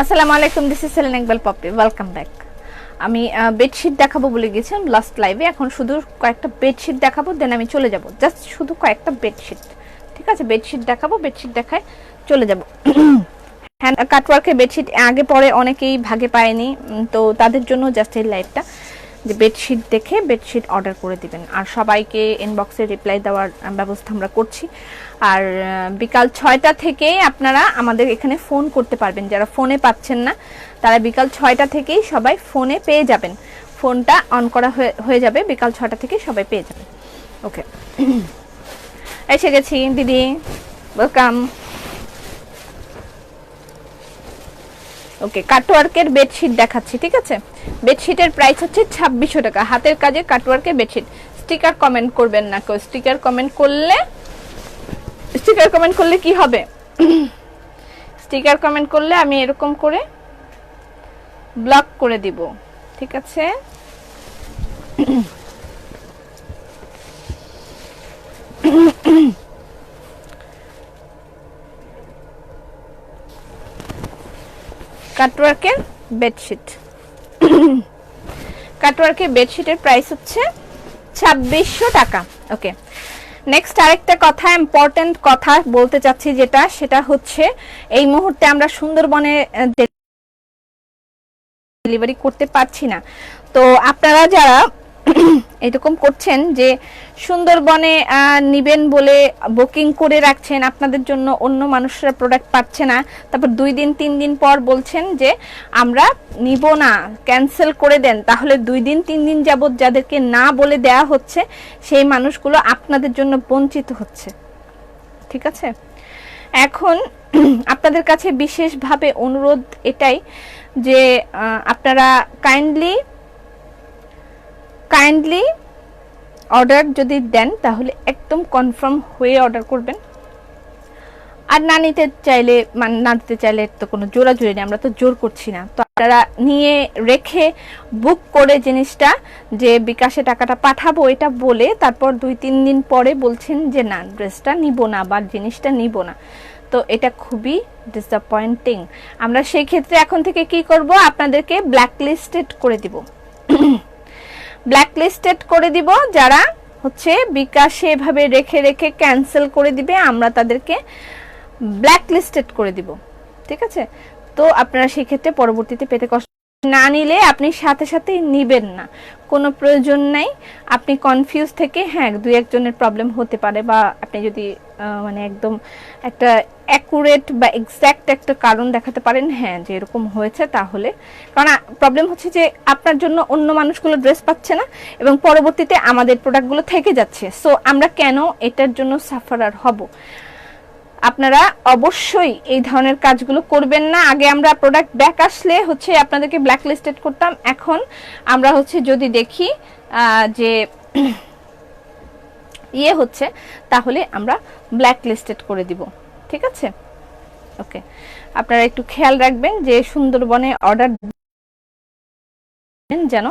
আসসালামু আলাইকুম this is সেলেন ইকবাল পপি ওয়েলকাম ব্যাক আমি বেডশিট দেখাবো বলে গেছিলাম লাস্ট লাইভে এখন শুধু কয়েকটা বেডশিট দেখাবো দেন আমি চলে যাব। জাস্ট শুধু কয়েকটা বেডশিট ঠিক আছে? বেডশিট দেখাবো বেডশিট দেখায় চলে যাব। হ্যান্ড কাটওয়ার্কের বেডশিট আগে পরে অনেকেই ভাগে পায়নি তো তাদের জন্য জাস্ট এই লাইভটা যে বেডশিট দেখে বেডশিট অর্ডার করে দিবেন। আর সবাইকে ইনবক্সে রিপ্লাই দেওয়ার ব্যবস্থা আমরা করছি। আর বিকাল ছয়টা থেকে আপনারা আমাদের এখানে ফোন করতে পারবেন। যারা ফোনে পাচ্ছেন না, তারা বিকাল ছয়টা থেকেই সবাই ফোনে পেয়ে যাবেন। ফোনটা অন করা হয়ে- যাবে, বিকাল ছয়টা থেকে সবাই পেয়ে যাবেন। ওকে এসে গেছি, দিদি ওয়েলকাম ওকে কাটওয়ার্কের বেডশিট দেখাচ্ছি, ঠিক আছে? বেডশিটের প্রাইস হচ্ছে ছাব্বিশশো টাকা। হাতের কাজে কাটওয়ার্কের বেডশিট স্টিকার কমেন্ট করবেন না কেউ। স্টিকার কমেন্ট করলে স্টিকার কমেন্ট করলে কি হবে? স্টিকার কমেন্ট করলে আমি এরকম করে ব্লক করে দিব, ঠিক আছে? কাটওয়ার্কের বেডশিট কাটওয়ার্কের বেডশিটের প্রাইস হচ্ছে ছাব্বিশশো টাকা। ওকে নেক্সট আরেকটা কথা ইম্পর্টেন্ট কথা বলতে চাচ্ছি যেটা, সেটা হচ্ছে এই মুহূর্তে আমরা সুন্দরবনে ডেলিভারি করতে পারছি না। তো আপনারা যারা এরকম করছেন যে সুন্দরবনে নিবেন বলে বুকিং করে রাখছেন, আপনাদের জন্য অন্য মানুষরা প্রোডাক্ট পাচ্ছে না। তারপর দুই দিন, তিন দিন পর বলছেন যে, আমরা নিব না ক্যান্সেল করে দেন। তাহলে দুই দিন, তিন দিন যাবত যাদেরকে না বলে দেয়া হচ্ছে, সেই মানুষগুলো আপনাদের জন্য বঞ্চিত হচ্ছে। ঠিক আছে? এখন আপনাদের কাছে বিশেষভাবে অনুরোধ এটাই যে আপনারা কাইন্ডলি কাইন্ডলি অর্ডার যদি দেন, তাহলে একদম কনফার্ম হয়ে অর্ডার করবেন। আর না নিতে চাইলে মানে না নিতে চাইলে তো কোনো জোরাজুরি নেই, আমরা তো জোর করছি না। তো আপনারা নিয়ে রেখে বুক করে জিনিসটা যে বিকাশে টাকাটা পাঠাবো, এটা বলে তারপর দুই তিন দিন পরে বলছেন যে, না, ড্রেসটা নিব না বা জিনিসটা নিব না। তো এটা খুবই ডিসঅ্যাপয়েন্টিং আমরা সেই ক্ষেত্রে এখন থেকে কি করব? আপনাদেরকে ব্ল্যাকলিস্টেড করে দিব। ব্ল্যাক লিস্টেড করে দিব, যারা হচ্ছে বিকাশে এভাবে রেখে রেখে ক্যান্সেল করে দিবে, আমরা তাদেরকে ব্ল্যাকলিস্টেড করে দিব। ঠিক আছে? তো আপনারা সেক্ষেত্রে পরবর্তীতে পেতে কষ্ট না নিলে আপনি সাথে সাথেই নিবেন না। কোনো প্রয়োজন নাই। আপনি কনফিউজ থেকে হ্যাঁ দু একজনের প্রবলেম হতে পারে বা আপনি যদি মানে একদম একটা অ্যাকুরেট বা এক্স্যাক্ট একটা কারণ দেখাতে পারেন হ্যাঁ যে এরকম হয়েছে, তাহলে। কারণ প্রবলেম হচ্ছে যে আপনার জন্য অন্য মানুষগুলো ড্রেস পাচ্ছে না এবং পরবর্তীতে আমাদের প্রোডাক্টগুলো থেকে যাচ্ছে। সো আমরা কেন এটার জন্য সাফারার হব? আপনারা অবশ্যই এই ধরনের কাজগুলো করবেন না। আগে আমরা প্রোডাক্ট ব্যাক আসলে হচ্ছে আপনাদেরকে ব্ল্যাক লিস্টেড করতাম। এখন আমরা হচ্ছে যদি দেখি যে ইয়ে হচ্ছে, তাহলে আমরা ব্ল্যাক লিস্টেড করে দিব। ঠিক আছে? ওকে আপনারা একটু খেয়াল রাখবেন যে সুন্দরবনে অর্ডার যেন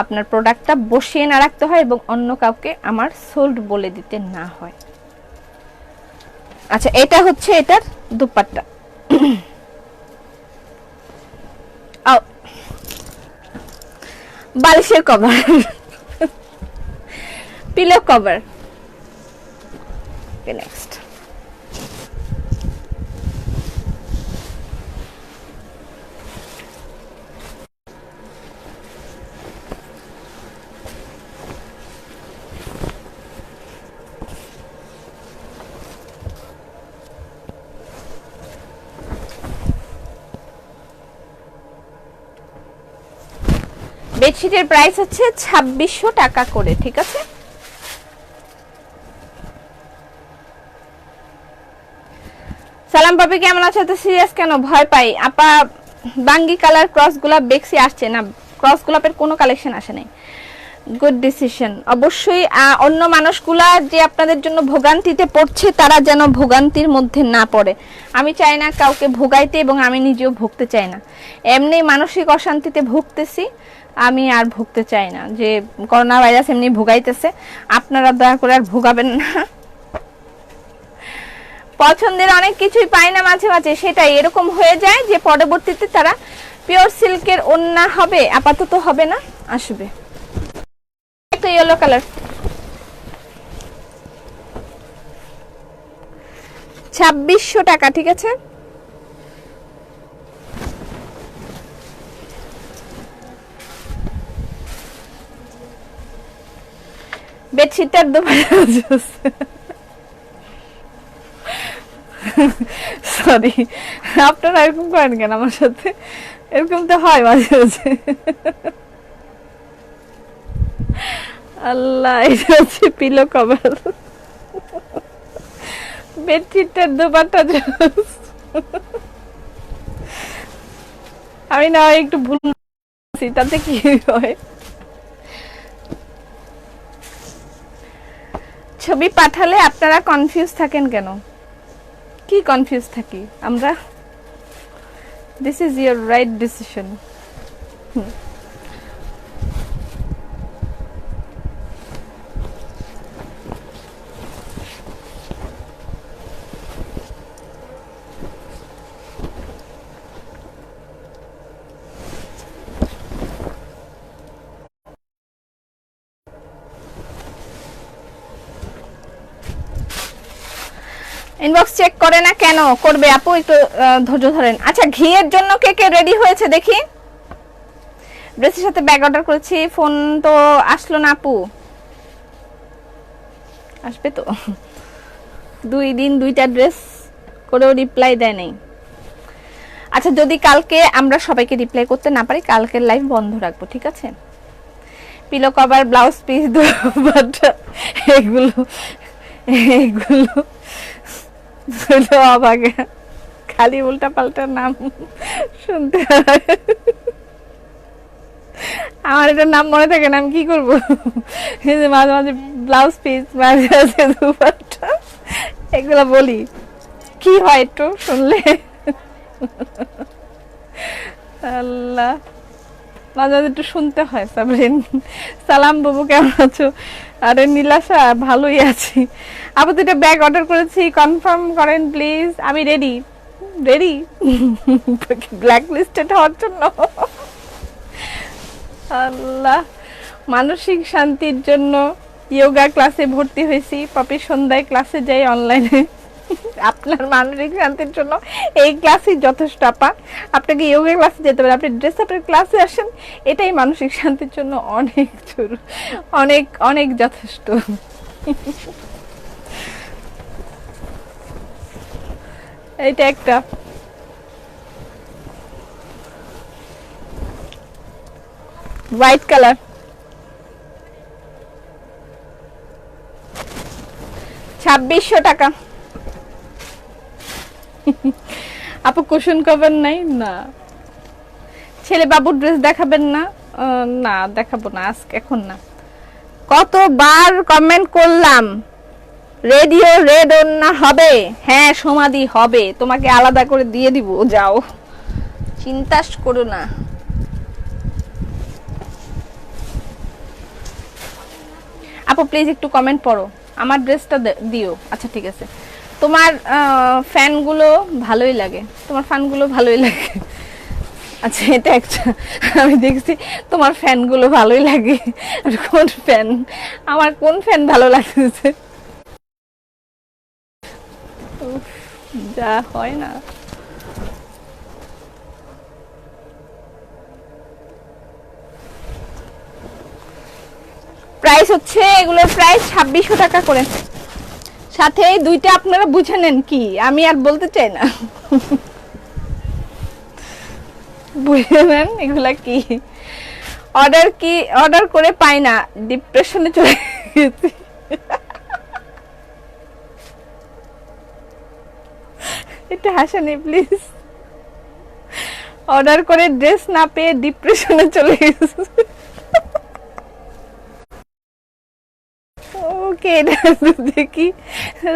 আপনার প্রোডাক্টটা বসিয়ে না রাখতে হয় এবং অন্য কাউকে আমার সোল্ড বলে দিতে না হয়। আচ্ছা এটা হচ্ছে এটার দুপাট্টা। বালিশের কভার পিলো কভার নেক্সট বেডশিটের প্রাইস হচ্ছে ছাব্বিশশো টাকা করে, ঠিক আছে? সালাম পাপি, কেমন আছে? তো সিরিয়াস কেন? ভয় পাই। আপা, বাঙ্গি কালার ক্রস গোলাপ বেক্সি আসছে না। ক্রস গোলাপের কোনো কালেকশন আসে নাই। গুড ডিসিশন অবশ্যই অন্য মানুষগুলা যে আপনাদের জন্য ভোগান্তিতে পড়ছে, তারা যেন ভোগান্তির মধ্যে না পড়ে। আমি চাই না কাউকে ভোগাইতে এবং আমি নিজেও ভুগতে চাই না। এমনি মানসিক অশান্তিতে ভুগতেছি, আমি আর ভুগতে চাই না। যে করোনা ভাইরাস এমনি ভোগাইতেছে, আপনারা দয়া করে আর ভোগাবেন না। পছন্দের অনেক কিছুই পায় না মাঝে মাঝে, সেটাই। এরকম হয়ে যায় যে পরবর্তীতে তারা পিওর সিল্কের ওন্না হবে, আপাতত হবে না, আসবে। একটা ইয়েলো কালার ছাব্বিশশো টাকা, ঠিক আছে? বেডশিটটার দোকানে সরি আপনারা এরকম করেন কেন আমার সাথে? এরকম তো হয় মাঝে মাঝে। আল্লাহ এটা হচ্ছে পিলো কভার। বেডশিটটার দোপারটা আমি না একটু ভুল তাতে কি হয়? ছবি পাঠালে আপনারা কনফিউজ থাকেন কেন? কি কনফিউজ থাকি? আমরা? This is your right decision inbox check করে না কেন? করবে আপু, একটু ধৈর্য ধরেন। আচ্ছা ঘিয়ের জন্য কে কে রেডি হয়েছে দেখি? ড্রেসের সাথে ব্যাগ অর্ডার করেছি ফোন তো আসলো না আপু। আসবে তো। দুই দিন, দুইটা ড্রেস করেও রিপ্লাই দেয় নাই। আচ্ছা যদি কালকে আমরা সবাইকে রিপ্লাই করতে না পারি, কালকের লাইভ বন্ধ রাখব, ঠিক আছে? পিলো কভার ব্লাউজ পিস এগুলো এগুলো। খালি উল্টা পাল্টা নাম শুনতে আমার এটার নাম মনে থাকে না, আমি কি করব? মাঝে মাঝে ব্লাউজ পিস মাঝে মাঝে দুপাট্টা, এগুলো বলি। কি হয় একটু শুনলে? আল্লাহ। মাঝে মাঝে একটু শুনতে হয়, সাবরিন। সালাম বাবু, কেমন আছো? আরে নীলাশা, ভালোই আছি। আপু দুটো ব্যাগ অর্ডার করেছি কনফার্ম করেন প্লিজ আমি রেডি রেডি ব্ল্যাক লিস্টেড হওয়ার জন্য। আল্লাহ, মানসিক শান্তির জন্য ইয়োগা ক্লাসে ভর্তি হয়েছি। পপি সন্ধ্যায় ক্লাসে যাই অনলাইনে আপনার মানসিক শান্তির জন্য এই ক্লাসই যথেষ্ট, আপা। আপনাকে ইয়োগা ক্লাসে যেতে পারেন আপনি ড্রেস আপের ক্লাসে আসেন, এটাই মানসিক শান্তির জন্য অনেক অনেক অনেক যথেষ্ট। এইটা একটা। হোয়াইট কালার ছাব্বিশশো টাকা। আপু কুশন কভার নাই? না। ছেলে বাবুর ড্রেস দেখাবেন না? না, দেখাবো না, আজকে, এখন না। কতবার কমেন্ট করলাম রেডিও রেড না হবে? হ্যাঁ সমাধি হবে। তোমাকে আলাদা করে দিয়ে দিব, যাও। চিন্তাস করো না। আপু প্লিজ একটু কমেন্ট পড়ো। আমার ড্রেসটা দিও। আচ্ছা ঠিক আছে। তোমার ফ্যানগুলো ভালোই লাগে। তোমার ফ্যানগুলো ভালোই লাগে। আচ্ছা এটা একটা, আমি দেখছি তোমার ফ্যানগুলো ভালোই লাগে। কোন ফ্যান, আমার কোন ফ্যান ভালো লাগতেছে? যা হয় না। প্রাইস হচ্ছে, এগুলোর প্রাইস ছাব্বিশশো টাকা করে। সাথে এই দুইটা আপনারা বুঝে নেন কি? আমি আর বলতে চাই না। বুঝে নেন এগুলা কি? অর্ডার কি? অর্ডার করে পাই না। ডিপ্রেশনে চলে গেছি। এটা হাসানি প্লিজ অর্ডার করে ড্রেস না পেয়ে ডিপ্রেশনে চলে গেছে। ওকে দেখি।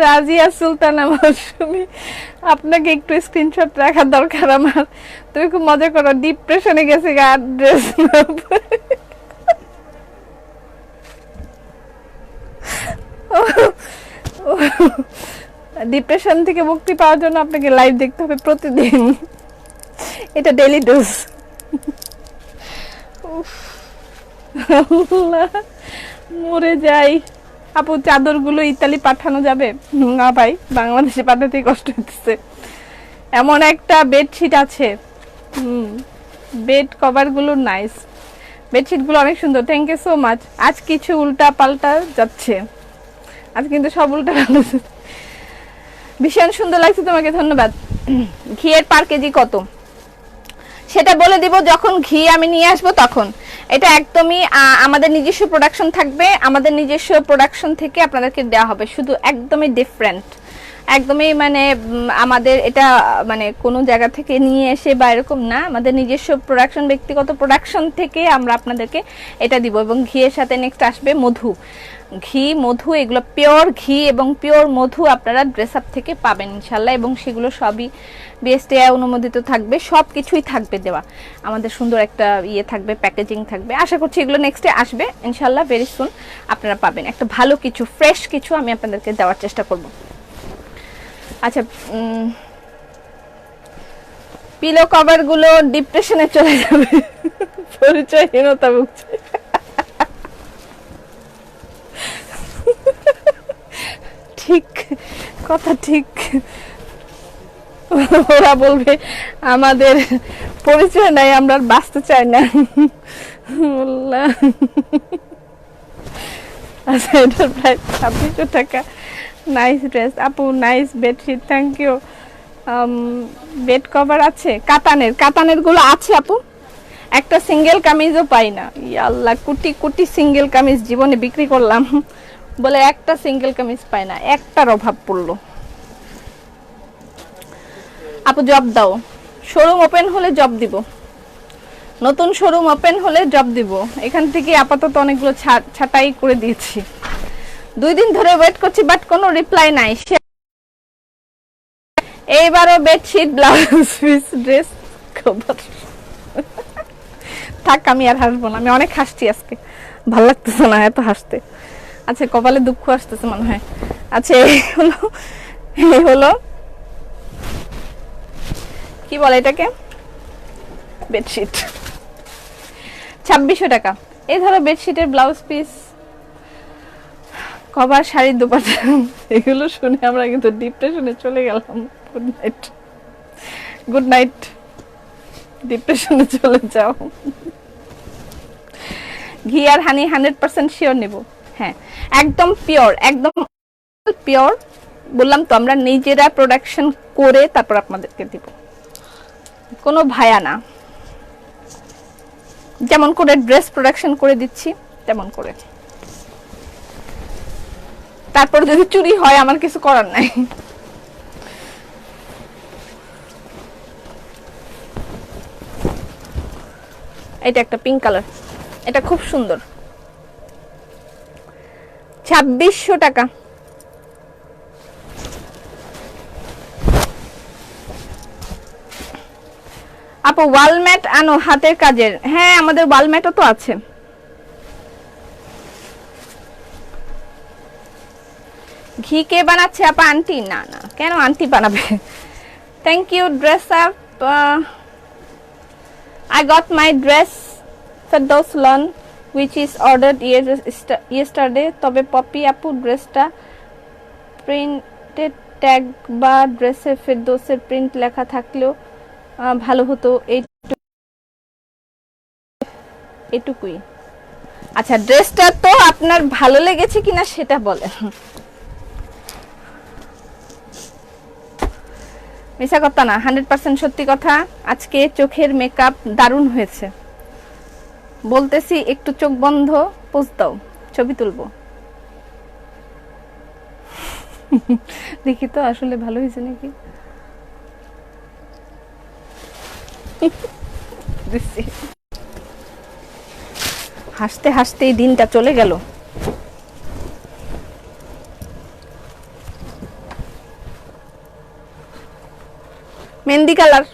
রাজিয়া সুলতানা মৌসুমি, আপনাকে একটু স্ক্রিনশট রাখা দরকার আমার। তুমি খুব মজা করো ডিপ্রেশনে গেছে ড্রেস ডিপ্রেশন থেকে মুক্তি পাওয়ার জন্য আপনাকে লাইভ দেখতে হবে প্রতিদিন। এটা ডেলি ডোজ মরে যাই। আপু, চাদরগুলো ইতালি পাঠানো যাবে? না ভাই, বাংলাদেশে পাঠাতে কষ্ট হচ্ছে। এমন একটা বেডশিট আছে। বেড কভারগুলো নাইস বেডশিটগুলো অনেক সুন্দর। থ্যাংক ইউ সো মাচ আজ কিছু উল্টা পাল্টা যাচ্ছে। আজ কিন্তু সব উল্টা পাল্টা ভীষণ সুন্দর লাগছে তোমাকে, ধন্যবাদ। ঘিয়ের পার কেজি কত? সেটা বলে দিব যখন ঘি আমি নিয়ে আসব তখন। এটা একদমই আমাদের নিজস্ব প্রোডাকশন থাকবে। আমাদের নিজস্ব প্রোডাকশন থেকে আপনাদেরকে দেওয়া হবে। শুধু একদমই ডিফারেন্ট একদমই মানে আমাদের এটা মানে কোনো জায়গা থেকে নিয়ে এসে বা এরকম না, আমাদের নিজস্ব প্রোডাকশন ব্যক্তিগত প্রোডাকশন থেকে আমরা আপনাদেরকে এটা দিব। এবং ঘিয়ের সাথে নেক্সট আসবে মধু। ঘি, মধু, এগুলো পিওর ঘি এবং পিওর মধু আপনারা ড্রেস আপ থেকে পাবেন ইনশাল্লাহ এবং সেগুলো সবই বিএসটিআই অনুমোদিত থাকবে সব কিছুই থাকবে দেওয়া। আমাদের সুন্দর একটা ইয়ে থাকবে প্যাকেজিং থাকবে। আশা করছি এগুলো নেক্সটে আসবে, ইনশাল্লাহ ভেরি সুন আপনারা পাবেন। একটা ভালো কিছু ফ্রেশ কিছু আমি আপনাদেরকে দেওয়ার চেষ্টা করব। আচ্ছা পিলো কভারগুলো ডিপ্রেশনে চলে যাবে। পরিচয়হীনতা ভুগছে। ঠিক, কথা ঠিক। ওরা বলবে, আমাদের পরিচয় নাই, আমরা বাঁচতে চাই না। আচ্ছা এটার প্রায় ছাব্বিশশো টাকা। নাইস ড্রেস আপু nice bedsheet thank you bed cover আছে? কাতানের কাতানেরগুলো আছে, আপু। একটা সিঙ্গেল কামিজও পাই না। আল্লাহ কোটি কোটি সিঙ্গেল কামিজ জীবনে বিক্রি করলাম। বলে একটা সিঙ্গেল কামিজ পাই না। একটার অভাব পড়ল। আপু জব দাও। শোরুম ওপেন হলে জব দিব। নতুন শোরুম ওপেন হলে জব দিব। এখান থেকে আপাতত অনেকগুলো ছাঁটাই করে দিয়েছি। দুই দিন ধরে ওয়েট করছি বাট কোনো রিপ্লাই নাই। এইবারও bedsheet blouse piece dress cover থাক, আমি আর হাসবো না। আমি অনেক হাসছি আজকে। ভালো লাগতেছে না এত হাসতে। আচ্ছা কপালে দুঃখ আসতেছে মনে হয়। আচ্ছা এই হলো এই হলো কি বলে এটাকে? বেডশিট ছাব্বিশশো টাকা। এই ধরো বেডশিটের ব্লাউজ পিস কভার শাড়ির দুপাটা এগুলো শুনে আমরা কিন্তু ডিপ্রেশনে চলে গেলাম। গুড নাইট গুড নাইট ডিপ্রেশনে চলে যাও। ঘি আর হানি হান্ড্রেড পার্সেন্ট শিওর নেব। হ্যাঁ একদম পিওর একদম পিওর বললাম তো, আমরা নিজেরা প্রোডাকশন করে তারপর আপনাদেরকে দিব। কোনো ভায়া না। যেমন করে ড্রেস প্রোডাকশন করে দিচ্ছি, তেমন করে। তারপর যদি চুরি হয়, আমার কিছু করার নাই। এটা একটা পিঙ্ক কালার এটা খুব সুন্দর। ছাব্বিশশো টাকা। আপু, ওয়ালম্যাট আনো, হাতের কাজের। হ্যাঁ আমাদের ওয়ালম্যাটও তো আছে। ঘি কে বানাচ্ছে? আপা, আন্টি। না না। কেন আন্টি বানাবে? Thank you dress up I got my dress Ferdous lawn which is ordered yesterday তবে পপি আপু ড্রেসটা প্রিন্টেড ট্যাগ বা ড্রেসে ফেরদৌসের প্রিন্ট লেখা থাকলেও ভালো হতো। এইটু- এটুকুই আচ্ছা ড্রেসটা তো আপনার ভালো লেগেছে কিনা সেটা বলেন। মিশা কথা না, হান্ড্রেড পার্সেন্ট সত্যি কথা, আজকে চোখের মেকআপ দারুণ হয়েছে। বলতেছি, একটু চোখ বন্ধ, পোজ দাও, ছবি তুলবো। দেখি তো, আসলে ভালো হয়েছে নাকি? হাসতে হাসতে দিনটা চলে গেল। মেহেন্দি কালার,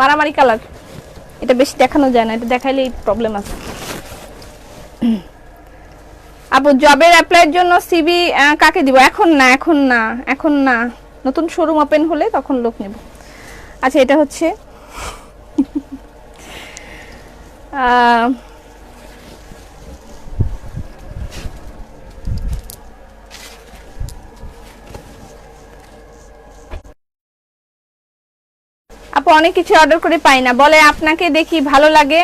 মারামারি কালার। এটা বেশি দেখানো যায় না, এটা দেখাইলে প্রবলেম আছে। আপু জবের অ্যাপ্লাইয়ের জন্য সিবি কাকে দিব? এখন না এখন না এখন না। নতুন শোরুম ওপেন হলে তখন লোক নেব। আচ্ছা এটা হচ্ছে আপু অনেক কিছু অর্ডার করে পাই না। বলে আপনাকে দেখি, ভালো লাগে।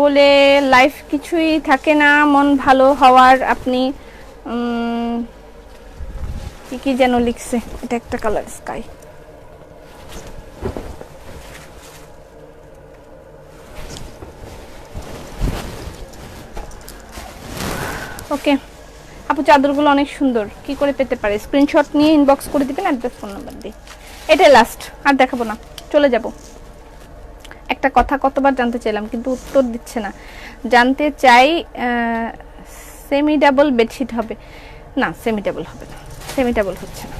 বলে লাইফ কিছুই থাকে না, মন ভালো হওয়ার আপনি কি কি যেন লিখছে। এটা একটা কালার স্কাই ওকে আপু, চাদরগুলো অনেক সুন্দর। কি করে পেতে পারে? স্ক্রিনশট নিয়ে ইনবক্স করে দিবেন অ্যাড্রেস ফোন নাম্বার দিয়ে। এটাই লাস্ট আর দেখাবো না। চলে যাব। একটা কথা কতবার জানতে চাইলাম, কিন্তু উত্তর দিচ্ছে না। জানতে চাই সেমি ডাবল বেডশিট হবে। না সেমি ডাবল হবে না। সেমি ডাবল হচ্ছে না।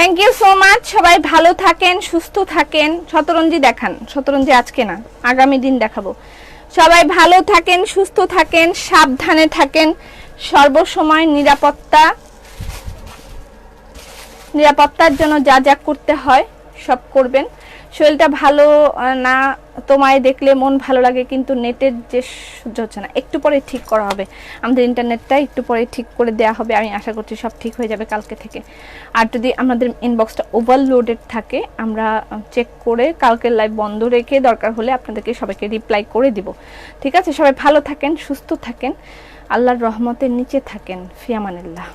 থ্যাংক ইউ সো মাচ সবাই ভালো থাকেন, সুস্থ থাকেন। শতরঞ্জি দেখান। শতরঞ্জি আজকে না, আগামী দিন দেখাবো। সবাই ভালো থাকেন, সুস্থ থাকেন, সাবধানে থাকেন। সর্বসময় নিরাপত্তা, নিরাপত্তার জন্য যা যা করতে হয়। সব করবেন। শরীরটা ভালো না, তোমায় দেখলে মন ভালো লাগে, কিন্তু নেটের যে সহ্য হচ্ছে না একটু পরে ঠিক করা হবে। আমাদের ইন্টারনেটটা একটু পরে ঠিক করে দেওয়া হবে, আমি আশা করছি সব ঠিক হয়ে যাবে কালকে থেকে। আর যদি আমাদের ইনবক্সটা ওভারলোডেড থাকে, আমরা চেক করে কালকে লাইভ বন্ধ রেখে দরকার হলে আপনাদেরকে সবাইকে রিপ্লাই করে দিব। ঠিক আছে? সবাই ভালো থাকেন, সুস্থ থাকেন। আল্লাহর রহমতের নিচে থাকেন, ফিয়ামানিল্লাহ।